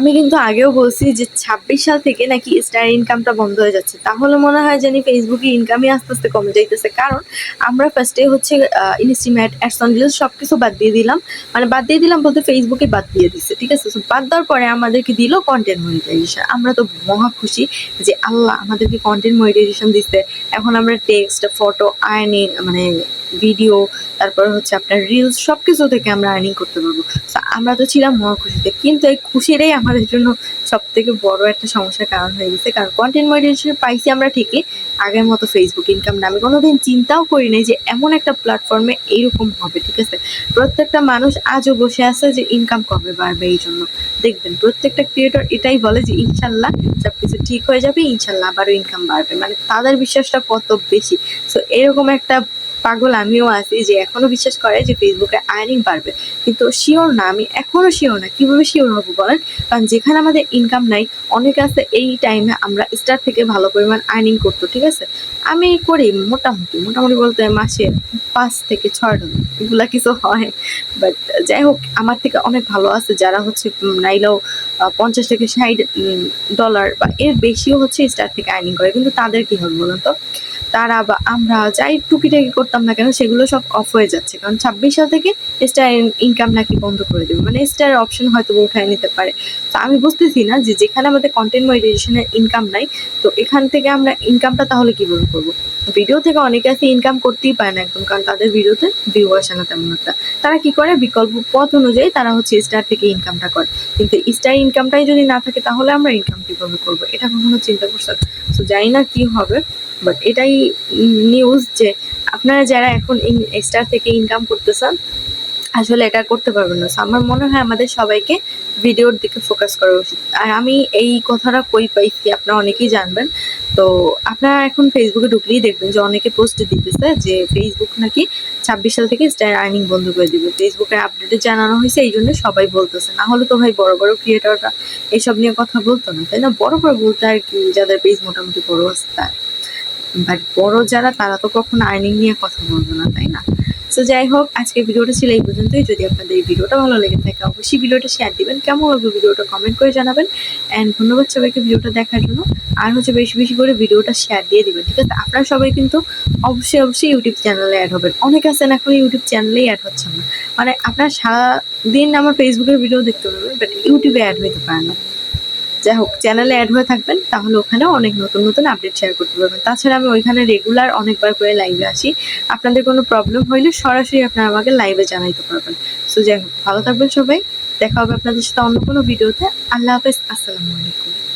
আমি কিন্তু আগেও বলছি যে ছাব্বিশ সাল থেকে নাকি স্টার ইনকামটা বন্ধ হয়ে যাচ্ছে। তাহলে মনে হয় জানি ফেসবুকে ইনকামই আস্তে আস্তে কমে যাইতেছে। কারণ আমরা ফার্স্টে হচ্ছে ইনস্টিমেট অ্যাডসন রিলস সব কিছু বাদ দিয়ে দিলাম। মানে বাদ দিয়ে দিলাম বলতে ফেসবুকে বাদ দিয়ে দিচ্ছে ঠিক আছে? বাদ দেওয়ার পরে আমাদেরকে দিল কন্টেন্ট মনিটাইজেশন আমরা তো মহা খুশি যে আল্লাহ আমাদেরকে কন্টেন্ট মনিটাইজেশন দিচ্ছে এখন আমরা টেক্সট ফটো আর্নিং মানে ভিডিও তারপর হচ্ছে আপনার রিলস সব কিছু থেকে আমরা আর্নিং করতে পারব। আমরা তো ছিলাম মহা খুশিতে, কিন্তু এই খুশিটাই আমাদের জন্য সব থেকে বড় একটা সমস্যার কারণ হয়ে গেছে। কারণ কন্টেন্ট মনিটাইজেশন পাইছি আমরা ঠিকই, আগের মতো ফেসবুক ইনকাম না। আমি কোনোদিন চিন্তাও করি নাই যে এমন একটা প্ল্যাটফর্মে এইরকম হবে, ঠিক আছে? প্রত্যেকটা মানুষ আজও বসে আছে যে ইনকাম কবে বাড়বে এই জন্য। দেখবেন, প্রত্যেকটা ক্রিয়েটর এটাই বলে যে ইনশাল্লাহ সব কিছু ঠিক হয়ে যাবে, ইনশাল্লাহ আবারও ইনকাম বাড়বে। মানে তাদের বিশ্বাসটা কত বেশি? সো এরকম একটা পাগল আমিও আছি যে এখনও বিশ্বাস করে যে ফেসবুকে আর্নিং বাড়বে। কিন্তু শিওর না, আমি এখনও শিওর না। কীভাবে শিওর হব বলেন? কারণ যেখানে আমাদের ইনকাম নাই, অনেকে আছে এই টাইমে আমরা স্টার থেকে ভালো পরিমাণ আর্নিং করতো, ঠিক আছে? আমি করি মোটামুটি। মোটামুটি বলতে মাসে পাঁচ থেকে ছয় ডলার এগুলা কিছু হয়। বাট যাই হোক, আমার থেকে অনেক ভালো আছে যারা হচ্ছে নাইলেও পঞ্চাশ থেকে ষাট ডলার বা এর বেশিও হচ্ছে স্টার থেকে আর্নিং করে। কিন্তু তাদের কি হবে বলুন তো? তারা বা আমরা যাই টুকিটাকি করতাম না কেন, সেগুলো সব অফ হয়ে যাচ্ছে। কারণ ছাব্বিশ সাল থেকে স্টার ইনকাম নাকি বন্ধ করে দেবে। মানে স্টার অপশন হয়তো উঠায় নিতে পারে। তো আমি বুঝতেছি না যে যেখানে আমাদের কন্টেন্ট মনিটাইজেশনের ইনকাম নাই, তো এখান থেকে আমরা ইনকামটা তাহলে কীভাবে করব? ভিডিও থেকে অনেকে আছে ইনকাম করতেই পারে না একদম, কারণ তাদের ভিডিওতে ভিউ আসে না তেমন একটা। তারা কি করে? বিকল্প পথ অনুযায়ী তারা হচ্ছে স্টার থেকে ইনকামটা করে। কিন্তু স্টার ইনকামটাই যদি না থাকে, তাহলে আমরা ইনকাম কীভাবে করব? এটা কখনো চিন্তা করছে? তো জানি না কি হবে। বাট এটাই নিউজ যে আপনারা যারা এখন স্টার থেকে ইনকাম করতেছেন, আসলে এটা করতে পারবেন না। আমার মনে হয় আমাদের সবাইকে ভিডিওর দিকে ফোকাস করা উচিত। আর আমি এই কথাটা কই পাইছি, আপনারা অনেকেই জানবেন। তো আপনারা এখন ফেসবুকে ঢুকলেই দেখবেন যে অনেকে পোস্ট দিতেছে যে ফেসবুক নাকি ছাব্বিশ সাল থেকে স্টার আর্নিং বন্ধ করে দিবে। ফেসবুকের আপডেটে জানানো হয়েছে, এই জন্য সবাই বলতেছে। না হলে তো ভাই বড় বড় ক্রিয়েটররা এসব নিয়ে কথা বলতো না, তাই না? বড় বড় বলতে আর কি, যাদের পেজ মোটামুটি বড় আছে তার বাট বড় যারা, তারা তো কখনো আর্নিং নিয়ে কথা বলবে না, তাই না? তো যাই হোক আজকের ভিডিওটা ছিল এই পর্যন্তই। যদি আপনাদের এই ভিডিওটা ভালো লেগে থাকে, অবশ্যই ভিডিওটা শেয়ার দিবেন। কেমন লাগবে ভিডিওটা কমেন্ট করে জানাবেন। অ্যান্ড ধন্যবাদ সবাইকে ভিডিওটা দেখার জন্য। আর হচ্ছে বেশি বেশি করে ভিডিওটা শেয়ার দিয়ে দিবেন, ঠিক আছে? আপনারা সবাই কিন্তু অবশ্যই অবশ্যই ইউটিউব চ্যানেলে অ্যাড হবেন। অনেক আছেন এখন ইউটিউব চ্যানেলেই অ্যাড হচ্ছে না। মানে আপনারা সারাদিন আমার ফেসবুকের ভিডিও দেখতে পারবেন বাট ইউটিউবে অ্যাড হইতে পারে না। যাই হোক চ্যানেলে অ্যাড হয়ে থাকবেন, তাহলে ওখানে অনেক নতুন নতুন আপডেট শেয়ার করতে পারবেন। তাছাড়া আমি ওইখানে রেগুলার অনেকবার করে লাইভে আসি। আপনাদের কোনো প্রবলেম হইলে সরাসরি আপনারা আমাকে লাইভে জানাইতে পারবেন। সো যাই হোক, ভালো থাকবেন সবাই। দেখা হবে আপনাদের সাথে অন্য কোনো ভিডিওতে আল্লাহ হাফেজ, আসসালামু আলাইকুম।